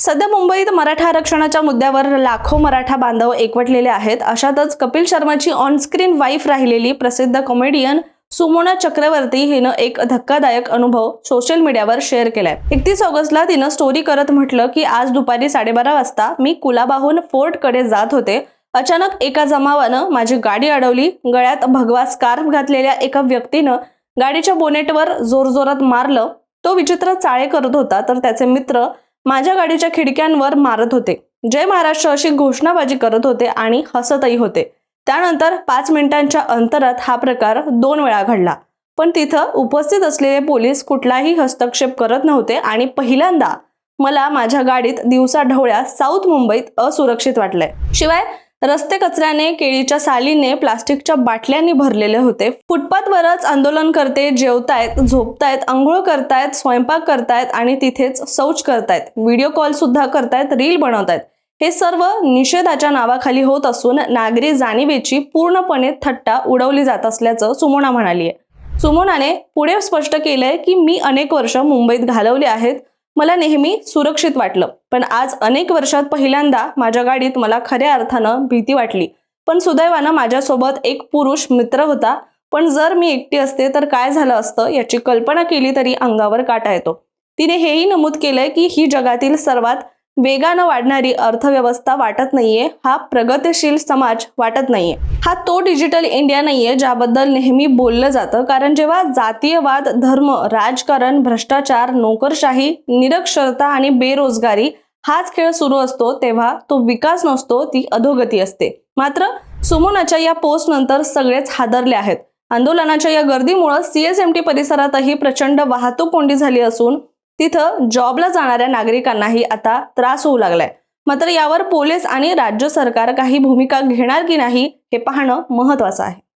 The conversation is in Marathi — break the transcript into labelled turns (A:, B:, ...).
A: सध्या मुंबईत मराठा आरक्षणाच्या मुद्द्यावर लाखो मराठा बांधव एकवटलेले आहेत. अशातच कपिल शर्माची ऑनस्क्रीन वाईफ राहिलेली प्रसिद्ध कॉमेडियन सुमोना चक्रवर्ती हिनं एक धक्कादायक अनुभव सोशल मीडियावर शेअर केलाय. एकतीस ऑगस्टला तिनं स्टोरी करत म्हटलं की आज दुपारी साडेबारा वाजता मी कुलाबाहून फोर्टकडे जात होते. अचानक एका जमावानं माझी गाडी अडवली. गळ्यात भगवा स्कार्फ घातलेल्या एका व्यक्तीनं गाडीच्या बोनेटवर जोरजोरात मारलं. तो विचित्र चाळे करत होता. तर त्याचे मित्र माझ्या गाडीच्या खिडक्यांवर मारत होते. जय महाराष्ट्र अशी घोषणाबाजी करत होते आणि हसतही होते. त्यानंतर पाच मिनिटांच्या अंतरात हा प्रकार दोन वेळा घडला. पण तिथं उपस्थित असलेले पोलीस कुठलाही हस्तक्षेप करत नव्हते आणि पहिल्यांदा मला माझ्या गाडीत दिवसा ढवळ्या साऊथ मुंबईत असुरक्षित वाटलंय. शिवाय रस्ते कचऱ्याने केळीच्या सालीने प्लास्टिकच्या बाटल्यांनी भरलेले होते. फुटपाथवरच आंदोलन करते जेवतायत झोपतायत आंघोळ करतायत स्वयंपाक करतायत आणि तिथेच शौच करतायत. व्हिडिओ कॉल सुद्धा करतायत रील बनवतायत. हे सर्व निषेधाच्या नावाखाली होत असून नागरी जाणीवेची पूर्णपणे थट्टा उडवली जात असल्याचं सुमोना म्हणाली सुमोनाने पुढे स्पष्ट केलंय की मी अनेक वर्ष मुंबईत घालवली आहेत. मला नेहमी सुरक्षित वाटलं. पण आज अनेक वर्षात पहिल्यांदा माझ्या गाडीत मला खऱ्या अर्थानं भीती वाटली. पण सुदैवानं माझ्यासोबत एक पुरुष मित्र होता. पण जर मी एकटी असते तर काय झालं असतं याची कल्पना केली तरी अंगावर काटा येतो. तिने हेही नमूद केलंय की ही जगातील सर्वात वेगानं वाढणारी अर्थव्यवस्था वाटत नाहीये. हा प्रगतिशील समाज वाटत नाहीये. हा तो डिजिटल इंडिया नाहीये ज्याबद्दल नेहमी बोललं जातं. कारण जेव्हा जातीयवाद धर्म राजकारण भ्रष्टाचार नोकरशाही निरक्षरता आणि बेरोजगारी हाच खेळ सुरू असतो तेव्हा तो विकास नसतो ती अधोगती असते. मात्र सुमोनाच्या या पोस्ट नंतर सगळेच हादरले आहेत. आंदोलनाच्या या गर्दीमुळे सीएसएमटी परिसरातही प्रचंड वाहतूक कोंडी झाली असून तिथं जॉबला जाणाऱ्या नागरिकांनाही आता त्रास होऊ लागलाय. मात्र यावर पोलीस आणि राज्य सरकार काही भूमिका घेणार की नाही हे पाहणं महत्वाचं आहे.